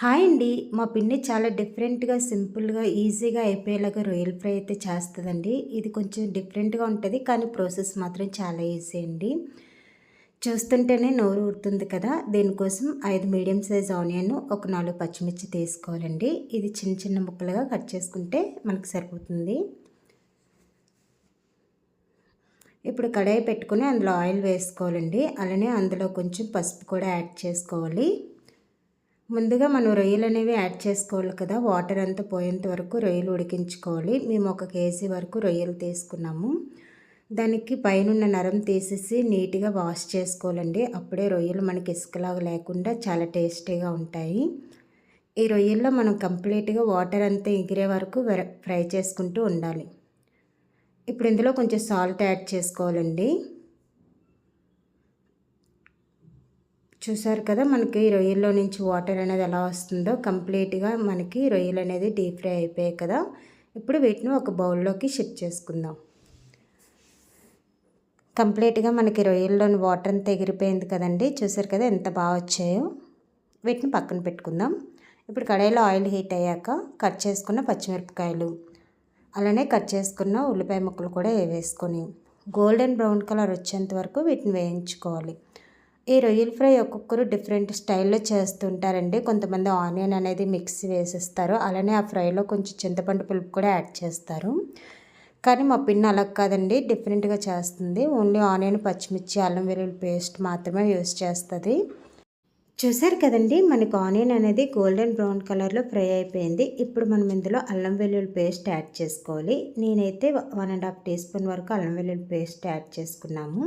Hi అండి. మా పిన్ని చాలా డిఫరెంట్గా సింపుల్గా ఈజీగా అయిపోయేలాగా రొయ్యల ఫ్రై అయితే చేస్తుందండి. ఇది కొంచెం డిఫరెంట్గా ఉంటుంది కానీ ప్రాసెస్ మాత్రం చాలా ఈజీ అండి. చూస్తుంటేనే నోరు ఊరుతుంది కదా. దీనికోసం ఐదు మీడియం సైజ్ ఆనియన్ ఒక నాలుగు పచ్చిమిర్చి తీసుకోవాలండి. ఇది చిన్న చిన్న ముక్కలుగా కట్ చేసుకుంటే మనకు సరిపోతుంది. ఇప్పుడు కడాయి పెట్టుకుని అందులో ఆయిల్ వేసుకోవాలండి. అలానే అందులో కొంచెం పసుపు కూడా యాడ్ చేసుకోవాలి. ముందుగా మనం రొయ్యలు అనేవి యాడ్ చేసుకోవాలి కదా. వాటర్ అంతా పోయేంత వరకు రొయ్యలు ఉడికించుకోవాలి. మేము ఒక కేజీ వరకు రొయ్యలు తీసుకున్నాము. దానికి పైన నరం తీసేసి నీట్గా వాష్ చేసుకోవాలండి. అప్పుడే రొయ్యలు మనకి ఇసుకలాగా లేకుండా చాలా టేస్టీగా ఉంటాయి. ఈ రొయ్యల్లో మనం కంప్లీట్గా వాటర్ అంతా ఎగిరే వరకు ఫ్రై చేసుకుంటూ ఉండాలి. ఇప్పుడు ఇందులో కొంచెం సాల్ట్ యాడ్ చేసుకోవాలండి. చూసారు కదా మనకి రొయ్యల్లో నుంచి వాటర్ అనేది ఎలా వస్తుందో కంప్లీట్గా మనకి రొయ్యలు అనేది డీప్ ఫ్రై అయిపోయాయి కదా. ఇప్పుడు వీటిని ఒక బౌల్లోకి షిఫ్ట్ చేసుకుందాం. కంప్లీట్గా మనకి రొయ్యల్లోని వాటర్ అంతా ఎగిరిపోయింది కదండి. చూసారు కదా ఎంత బాగా వచ్చాయో. వీటిని పక్కన పెట్టుకుందాం. ఇప్పుడు కడాయిలో ఆయిల్ హీట్ అయ్యాక కట్ చేసుకున్న పచ్చిమిరపకాయలు అలానే కట్ చేసుకున్న ఉల్లిపాయ ముక్కలు కూడా వేసుకొని గోల్డెన్ బ్రౌన్ కలర్ వచ్చేంత వరకు వీటిని వేయించుకోవాలి. ఈ రొయ్యల ఫ్రై ఒక్కొక్కరు డిఫరెంట్ స్టైల్లో చేస్తుంటారండి. కొంతమంది ఆనియన్ అనేది మిక్స్ వేసేస్తారు. అలానే ఆ ఫ్రైలో కొంచెం చింతపండు పులుపు కూడా యాడ్ చేస్తారు. కానీ మా పిన్ అలా కాదండి. డిఫరెంట్గా చేస్తుంది. ఓన్లీ ఆనియన్ పచ్చిమిర్చి అల్లం వెల్లుల్లి పేస్ట్ మాత్రమే యూస్ చేస్తుంది. చూసారు కదండి మనకు ఆనియన్ అనేది గోల్డెన్ బ్రౌన్ కలర్లో ఫ్రై అయిపోయింది. ఇప్పుడు మనం ఇందులో అల్లం వెల్లుల్లి పేస్ట్ యాడ్ చేసుకోవాలి. నేనైతే one and half teaspoon వరకు అల్లం వెల్లుల్లి పేస్ట్ యాడ్ చేసుకున్నాము.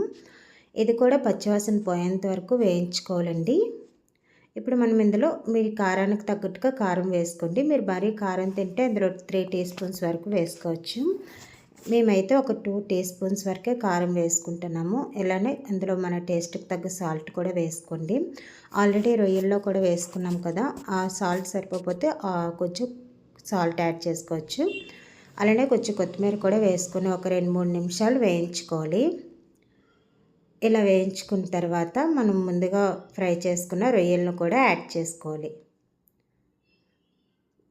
ఇది కూడా పచ్చివాసన పోయేంత వరకు వేయించుకోవాలండి. ఇప్పుడు మనం ఇందులో మీరు కారానికి తగ్గట్టుగా కారం వేసుకోండి. మీరు మరీ కారం తింటే అందులో త్రీ టీ స్పూన్స్ వరకు వేసుకోవచ్చు. మేమైతే ఒక టూ టీ స్పూన్స్ వరకే కారం వేసుకుంటున్నాము. ఇలానే అందులో మన టేస్ట్కి తగ్గ సాల్ట్ కూడా వేసుకోండి. ఆల్రెడీ రొయ్యల్లో కూడా వేసుకున్నాం కదా ఆ సాల్ట్ సరిపోతే కొంచెం సాల్ట్ యాడ్ చేసుకోవచ్చు. అలానే కొంచెం కొత్తిమీర కూడా వేసుకొని ఒక రెండు మూడు నిమిషాలు వేయించుకోవాలి. ఇలా వేయించుకున్న తర్వాత మనం ముందుగా ఫ్రై చేసుకున్న రొయ్యలను కూడా యాడ్ చేసుకోవాలి.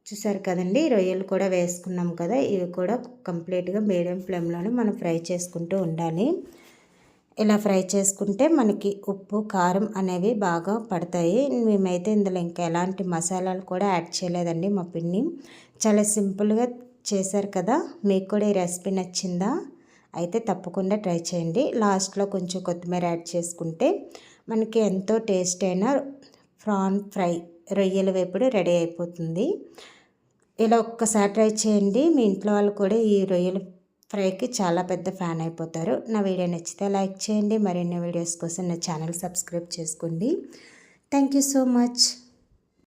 చూసారు కదండి రొయ్యలు కూడా వేసుకున్నాం కదా ఇవి కూడా కంప్లీట్గా మీడియం ఫ్లేమ్లోనే మనం ఫ్రై చేసుకుంటూ ఉండాలి. ఇలా ఫ్రై చేసుకుంటే మనకి ఉప్పు కారం అనేవి బాగా పడతాయి. మేమైతే ఇందులో ఇంకా ఎలాంటి మసాలాలు కూడా యాడ్ చేయలేదండి మా పిన్ని. చాలా సింపుల్గా చేశారు కదా మీకు కూడా ఈ రెసిపీ నచ్చిందా? అయితే తప్పకుండా ట్రై చేయండి. లాస్ట్లో కొంచెం కొత్తిమీర యాడ్ చేసుకుంటే మనకి ఎంతో టేస్ట్ అయిన ప్రాన్ ఫ్రై రొయ్యల వేపుడు రెడీ అయిపోతుంది. ఇలా ఒక్కసారి ట్రై చేయండి. మీ ఇంట్లో వాళ్ళు కూడా ఈ రొయ్యల ఫ్రైకి చాలా పెద్ద ఫ్యాన్ అయిపోతారు. నా వీడియో నచ్చితే లైక్ చేయండి. మరిన్ని వీడియోస్ కోసం నా ఛానల్ సబ్స్క్రైబ్ చేసుకోండి. Thank you so much.